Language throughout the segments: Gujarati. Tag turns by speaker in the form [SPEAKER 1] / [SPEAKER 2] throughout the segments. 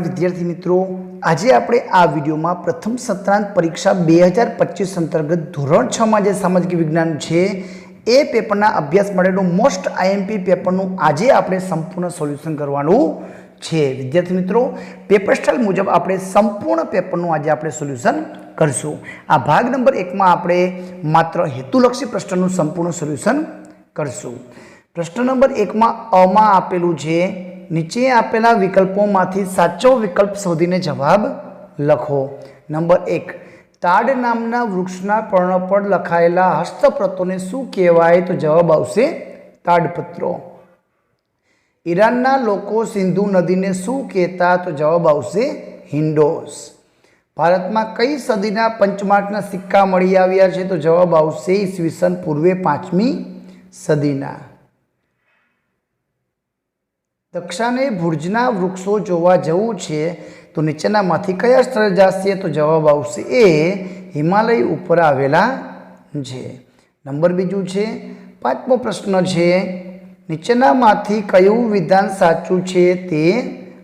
[SPEAKER 1] વિદ્યાર્થી મિત્રો. આજે આપણે આ વિડીયોમાં પ્રથમ સત્રાંત પરીક્ષા બે હજાર પચીસ અંતર્ગત ધોરણ છમાં જે સામાજિક વિજ્ઞાન છે, એ પેપરના અભ્યાસ માટેનું મોસ્ટ આઈએમપી પેપરનું આજે આપણે સંપૂર્ણ સોલ્યુશન કરવાનું છે. વિદ્યાર્થી મિત્રો, પેપર સ્ટાઇલ મુજબ આપણે સંપૂર્ણ પેપરનું આજે આપણે સોલ્યુશન કરશું. આ ભાગ નંબર એકમાં આપણે માત્ર હેતુલક્ષી પ્રશ્નનું સંપૂર્ણ સોલ્યુશન કરશું. પ્રશ્ન નંબર એકમાં અમાં આપેલું છે નીચે આપેલા વિકલ્પોમાંથી સાચો વિકલ્પ શોધીને જવાબ લખો. નંબર એક, તાડ નામના વૃક્ષના પર્ણ પર લખાયેલા હસ્તપ્રતોને શું કહેવાય? તો જવાબ આવશે તાડપત્રો. ઈરાનના લોકો સિંધુ નદીને શું કહેતા? તો જવાબ આવશે હિન્ડોસ ભારતમાં કઈ સદીના પંચમાર્કના સિક્કા મળી આવ્યા છે? તો જવાબ આવશે ઈસવીસન પૂર્વે પાંચમી સદીના. દક્ષાને ભુર્જના વૃક્ષો જોવા જવું છે, તો નીચેનામાંથી કયા સ્થળે જશે? તો જવાબ આવશે એ હિમાલય ઉપર આવેલા છે. નંબર બીજું છે, પાંચમો પ્રશ્ન છે, નીચેનામાંથી કયું વિધાન સાચું છે તે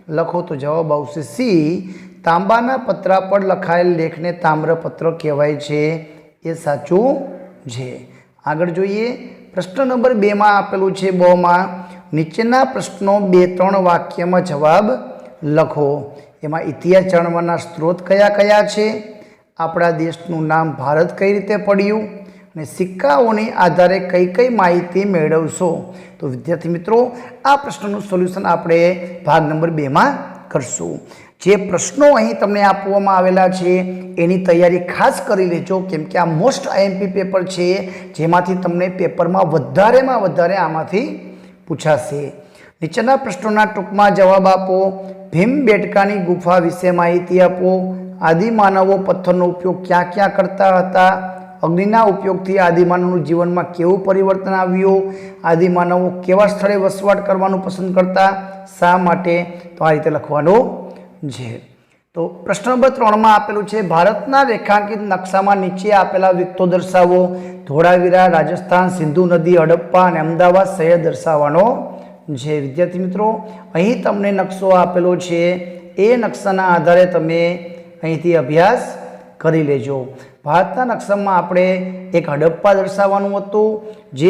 [SPEAKER 1] લખો, તો જવાબ આવશે સી, તાંબાના પતરા પર લખાયેલ લેખને તામ્રપત્ર કહેવાય છે, એ સાચું છે. આગળ જોઈએ, પ્રશ્ન નંબર બેમાં આપેલું છે, બમાં નીચેના પ્રશ્નો બે, ત્રણ વાક્યમાં જવાબ લખો. એમાં ઇતિહાસ જાણવાના સ્ત્રોત કયા કયા છે? આપણા દેશનું નામ ભારત કઈ રીતે પડ્યું? અને સિક્કાઓની આધારે કઈ કઈ માહિતી મેળવશો? તો વિદ્યાર્થી મિત્રો, આ પ્રશ્નનું સોલ્યુશન આપણે ભાગ નંબર બેમાં કરશું. જે પ્રશ્નો અહીં તમને આપવામાં આવેલા છે, એની તૈયારી ખાસ કરી લેજો, કેમ કે આ મોસ્ટ આઈએમપી પેપર છે, જેમાંથી તમને પેપરમાં વધારેમાં વધારે આમાંથી પૂછાશે. નીચેના પ્રશ્નોના ટૂંકમાં જવાબ આપો. ભીમ બેટકાની ગુફા વિશે માહિતી આપો. આદિમાનવો પથ્થરનો ઉપયોગ ક્યાં ક્યાં કરતા હતા? અગ્નિના ઉપયોગથી આદિમાનવનું જીવનમાં કેવું પરિવર્તન આવ્યું? આદિમાનવો કેવા સ્થળે વસવાટ કરવાનું પસંદ કરતા? શા માટે? તો આ રીતે લખવાનું છે. તો પ્રશ્ન નંબર ત્રણમાં આપેલું છે, ભારતના રેખાંકિત નકશામાં નીચે આપેલા વિકતો દર્શાવો. ધોળાવીરા, રાજસ્થાન, સિંધુ નદી, હડપ્પા અને અમદાવાદ શહેર દર્શાવવાનો છે. વિદ્યાર્થી મિત્રો, અહીં તમને નકશો આપેલો છે. એ નકશાના આધારે તમે અહીંથી અભ્યાસ કરી લેજો. ભારતના નકશામાં આપણે એક હડપ્પા દર્શાવવાનું હતું, જે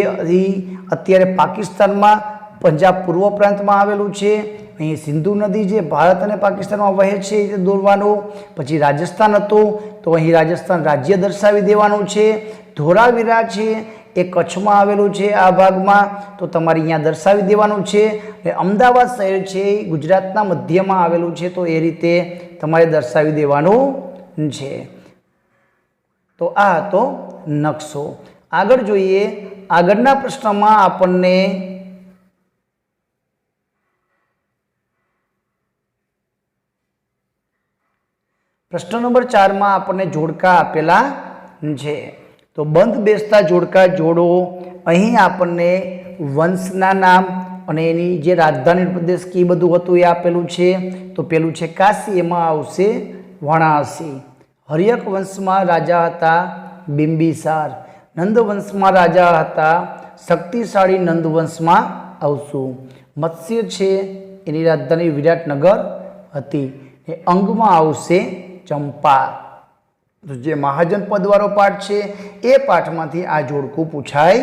[SPEAKER 1] અત્યારે પાકિસ્તાનમાં, પંજાબ પૂર્વ પ્રાંતમાં આવેલું છે. અહીં સિંધુ નદી જે ભારત અને પાકિસ્તાનમાં વહે છે એ દોરવાનું, પછી રાજસ્થાન હતું, તો અહીં રાજસ્થાન રાજ્ય દર્શાવી દેવાનું છે. ધોળાવીરા છે, એ કચ્છમાં આવેલું છે આ ભાગમાં, તો તમારે અહીંયા દર્શાવી દેવાનું છે. અને અમદાવાદ શહેર છે એ ગુજરાતના મધ્યમાં આવેલું છે, તો એ રીતે તમારે દર્શાવી દેવાનું છે. તો આ હતો નકશો. આગળ જોઈએ, આગળના પ્રશ્નમાં આપણને પ્રશ્ન નંબર ચારમાં આપણને જોડકા આપેલા છે. તો બંધ બેસતા જોડકા જોડો. અહીં આપણને વંશના નામ અને એની જે રાજધાની પ્રદેશ કી બધું હતું એ આપેલું છે. તો પેલું છે કાશી, એમાં આવશે વણાસી હરિયક વંશમાં રાજા હતા બિંબિસાર. નંદવંશમાં રાજા હતા શક્તિશાળી નંદવંશમાં આવશું. મત્સ્ય છે, એની રાજધાની વિરાટનગર હતી. એ અંગમાં આવશે ચંપા. તો જે મહાજન પદવાળો પાઠ છે, એ પાઠમાંથી આ જોડકું પૂછાય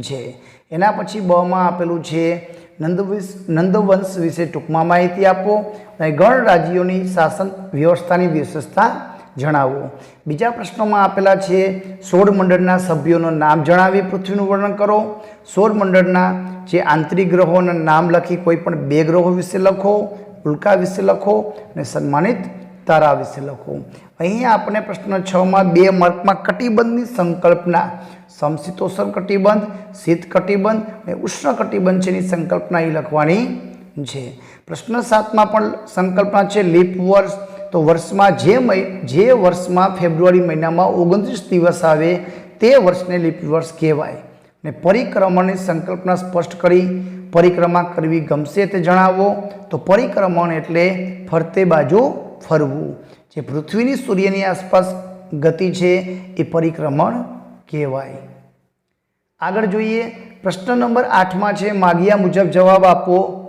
[SPEAKER 1] છે. એના પછી બમાં આપેલું છે નંદવિશ નંદવંશ વિશે ટૂંકમાં માહિતી આપો, અને ગણ રાજ્યોની શાસન વ્યવસ્થાની વિશેષતા જણાવો. બીજા પ્રશ્નોમાં આપેલા છે સોળ મંડળના સભ્યોનું નામ જણાવી પૃથ્વીનું વર્ણન કરો. સોળ મંડળના જે આંતરિક ગ્રહોના નામ લખી કોઈ પણ બે ગ્રહો વિશે લખો, ઉલ્કા વિશે લખો, અને સન્માનિત તારા વિશે લખો અહીંયા આપણે પ્રશ્ન છમાં બે માર્કમાં કટિબંધની સંકલ્પના. સમશીતોષણ કટિબંધ, શીત કટિબંધ અને ઉષ્ણ કટિબંધ છે એની સંકલ્પના એ લખવાની છે. પ્રશ્ન સાતમાં પણ સંકલ્પના છે લીપ વર્ષ. તો વર્ષમાં જે જે વર્ષમાં ફેબ્રુઆરી મહિનામાં ઓગણત્રીસ દિવસ આવે તે વર્ષને લીપ વર્ષ કહેવાય. ને પરિક્રમણની સંકલ્પના સ્પષ્ટ કરી. પરિક્રમા કરવી ગમશે તે જણાવો. તો પરિક્રમણ એટલે ફરતે બાજુ ફરવું. જે પૃથ્વીની સૂર્યની આસપાસ ગતિ છે એ પરિક્રમણ કહેવાય. આગળ જોઈએ, પ્રશ્ન નંબર આઠમાં છે, માગ્યા મુજબ જવાબ આપો.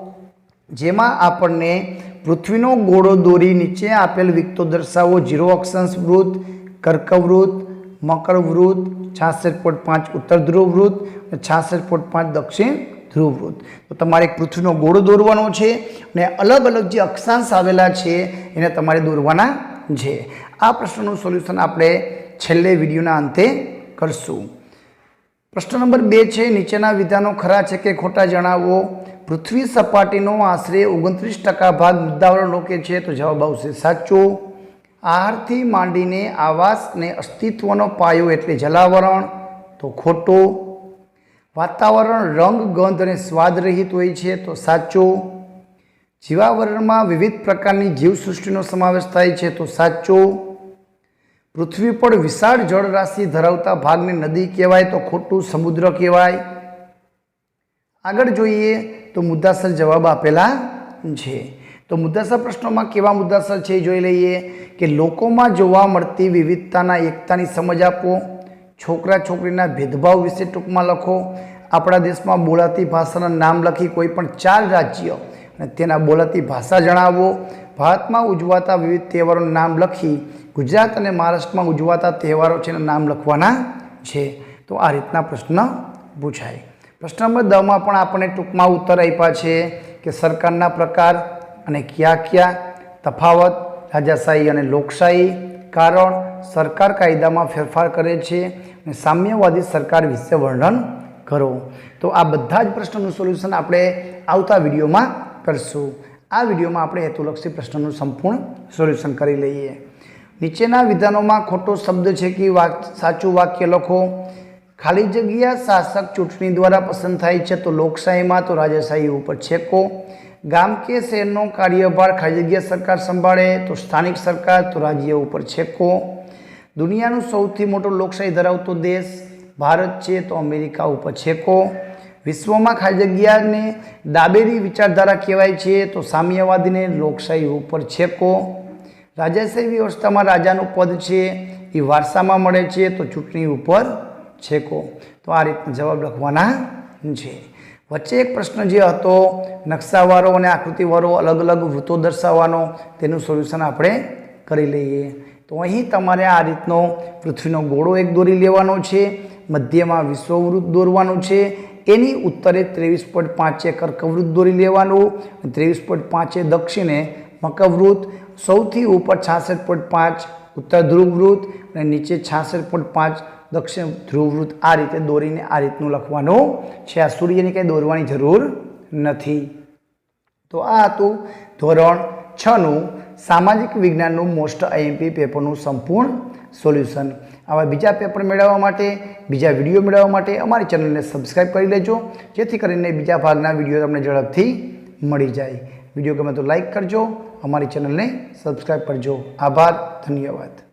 [SPEAKER 1] જેમાં આપણને પૃથ્વીનો ગોળો દોરી નીચે આપેલ વિકતો દર્શાવો. જીરો અક્ષાંશ વૃત્ત કર્કવૃત્ત મકરવૃત્ત છાસઠ પોઈન્ટ પાંચ ઉત્તર ધ્રુવ વૃત્ત અને છાસઠ પોઈન્ટ પાંચ દક્ષિણ ધ્રુવ વૃત્ત તો તમારે પૃથ્વીનો ગોળો દોરવાનો છે અને અલગ અલગ જે અક્ષાંશ આવેલા છે એને તમારે દોરવાના છે. આ પ્રશ્નનું સોલ્યુશન આપણે છેલ્લે વિડીયોના અંતે કરશું. પ્રશ્ન નંબર બે છે, નીચેના વિધાનો ખરા છે કે ખોટા જણાવો? પૃથ્વી સપાટીનો આશરે ઓગણત્રીસ ટકા ભાગ મુદ્દાવાળો લોકે છે તો જવાબ આવશે સાચો. આહારથી માંડીને આવાસ અને અસ્તિત્વનો પાયો એટલે જલાવરણ. તો ખોટો. વાતાવરણ, રંગ, ગંધ અને સ્વાદ રહિત હોય છે, તો સાચો. જીવાવરણમાં વિવિધ પ્રકારની જીવસૃષ્ટિનો સમાવેશ થાય છે, તો સાચો. પૃથ્વી પર વિશાળ જળરાશિ ધરાવતા ભાગને નદી કહેવાય, તો ખોટું સમુદ્ર કહેવાય. આગળ જોઈએ, તો મુદ્દાસર જવાબ આપેલા છે. તો મુદ્દાસર પ્રશ્નોમાં કેવા મુદ્દાસર છે એ જોઈ લઈએ કે લોકોમાં જોવા મળતી વિવિધતાના, એકતાની સમજ આપો. છોકરા છોકરીના ભેદભાવ વિશે ટૂંકમાં લખો. આપણા દેશમાં બોલાતી ભાષાના નામ લખી કોઈ પણ ચાર રાજ્ય અને તેના બોલાતી ભાષા જણાવો. ભારતમાં ઉજવાતા વિવિધ તહેવારોનું નામ લખી, ગુજરાત અને મહારાષ્ટ્રમાં ઉજવાતા તહેવારો છે નામ લખવાના છે. તો આ રીતના પ્રશ્ન પૂછાય. પ્રશ્ન નંબર દમાં પણ આપણને ટૂંકમાં ઉત્તર આપ્યા છે કે સરકારના પ્રકાર અને કયા કયા તફાવત, રાજાશાહી અને લોકશાહી કારણ સરકાર કાયદામાં ફેરફાર કરે છે અને સામ્યવાદી સરકાર વિશે વર્ણન કરો. તો આ બધા જ પ્રશ્નોનું સોલ્યુશન આપણે આવતા વિડીયોમાં કરશું. આ વિડીયોમાં આપણે હેતુલક્ષી પ્રશ્નનું સંપૂર્ણ સોલ્યુશન કરી લઈએ. નીચેના વિધાનોમાં ખોટો શબ્દ છે કે સાચું વાક્ય લખો. ખાલી જગ્યા શાસક ચૂંટણી દ્વારા પસંદ થાય છે તો લોકશાહીમાં તો રાજાશાહી ઉપર છેકો. ગામ કે શહેરનો કાર્યભાર ખાલી જગ્યા સરકાર સંભાળે તો સ્થાનિક સરકાર તો રાજ્ય ઉપર છેકો. દુનિયાનું સૌથી મોટો લોકશાહી ધરાવતો દેશ ભારત છે તો અમેરિકા ઉપર છેકો. વિશ્વમાં ખાલી જગ્યાને ડાબેરી વિચારધારા કહેવાય છે તો સામ્યવાદીને લોકશાહી ઉપર છેકો. રાજાશાહી વ્યવસ્થામાં રાજાનું પદ છે, એ વારસામાં મળે છે તો ચૂંટણી ઉપર છેકો. તો આ રીતના જવાબ લખવાના છે. વચ્ચે એક પ્રશ્ન જે હતો, નકશાવાળો અને આકૃતિવાળો અલગ અલગ વૃત્તો દર્શાવવાનો, તેનું સોલ્યુશન આપણે કરી લઈએ. તો અહીં તમારે આ રીતનો પૃથ્વીનો ગોળો એક દોરી લેવાનો છે, મધ્યમાં વિશ્વવૃત્ત દોરવાનું છે, એની ઉત્તરે ત્રેવીસ પોઈન્ટ પાંચે કર્કવૃત્ત દોરી લેવાનું, ત્રેવીસ પોઈન્ટ પાંચે દક્ષિણે મકવૃત્ત સૌથી ઉપર છાસઠ પોઈન્ટ પાંચ ઉત્તર ધ્રુવ વૃત્ત અને નીચે છાસઠ પોઈન્ટ પાંચ દક્ષિણ ધ્રુવ વૃત્ત આ રીતે દોરીને આ રીતનું લખવાનું છે. આ સૂર્યને કંઈ દોરવાની જરૂર નથી. તો આ હતું ધોરણ છનું સામાજિક વિજ્ઞાનનું મોસ્ટ આઈએમપી પેપરનું સંપૂર્ણ સોલ્યુશન. આવા બીજા પેપર મેળવવા માટે, બીજા વીડિયો મેળવવા માટે અમારી ચેનલને સબસ્ક્રાઈબ કરી લેજો, જેથી કરીને બીજા ભાગના વીડિયો તમને ઝડપથી મળી જાય. વીડિયો ગમે તો લાઈક કરજો અમારી ચેનલને સબસ્ક્રાઈબ કરજો. આભાર ધન્યવાદ.